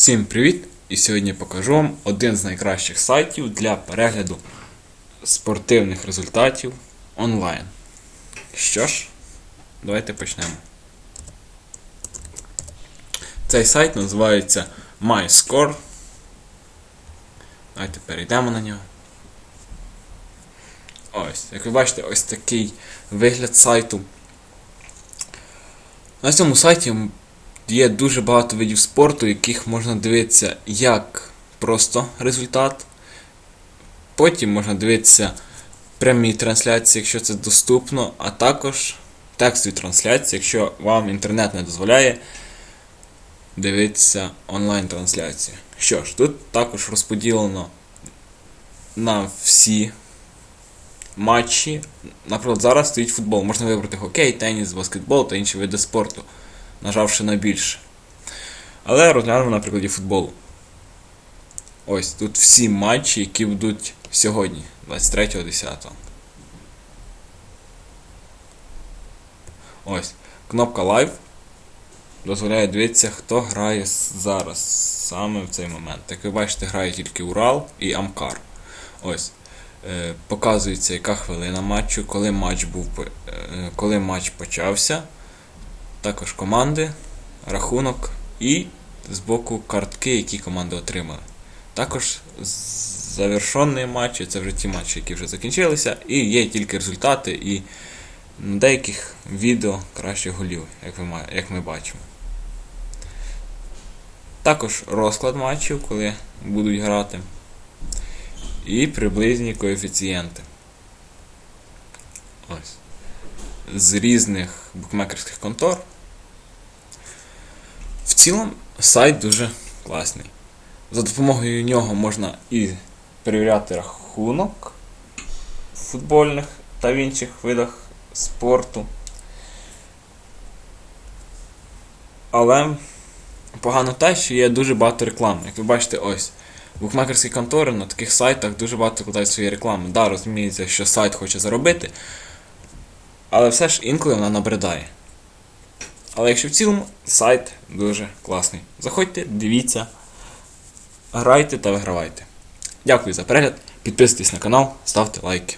Всім привіт! І сьогодні покажу вам один з найкращих сайтів для перегляду спортивних результатів онлайн. Що ж, давайте почнемо. Цей сайт називається MyScore. Давайте перейдемо на нього. Ось, як ви бачите, ось такий вигляд сайту. На цьому сайті є дуже багато видів спорту, яких можна дивитися як просто результат. Потім можна дивитися прямі трансляції, якщо це доступно, а також текстові трансляції, якщо вам інтернет не дозволяє дивитися онлайн-трансляції. Що ж, тут також розподілено на всі матчі. Наприклад, зараз стоїть футбол. Можна вибрати хокей, теніс, баскетбол та інші види спорту, нажавши на більше. Але розглянемо на прикладі футболу. Ось тут всі матчі, які будуть сьогодні, 23.10. Ось. Кнопка Live дозволяє дивитися, хто грає зараз, саме в цей момент. Як ви бачите, грає тільки Урал і Амкар. Ось. Е, показується, яка хвилина матчу, коли матч був е, коли матч почався. Також команди, рахунок і з боку картки, які команди отримали. Також завершені матчі, це вже ті матчі, які вже закінчилися, і є тільки результати і деяких відео кращих голів, як, ви, як ми бачимо. Також розклад матчів, коли будуть грати. І приблизні коефіцієнти. Ось. З різних букмекерських контор. В цілому сайт дуже класний. За допомогою нього можна і перевіряти рахунок футбольних та в інших видах спорту. Але погано те, що є дуже багато реклами. Як ви бачите, ось. Букмекерські контори на таких сайтах дуже багато вкладають свої реклами. Да, розуміється, що сайт хоче заробити, але все ж інколи вона набридає. Але якщо в цілому, сайт дуже класний. Заходьте, дивіться, грайте та вигравайте. Дякую за перегляд, підписуйтесь на канал, ставте лайки.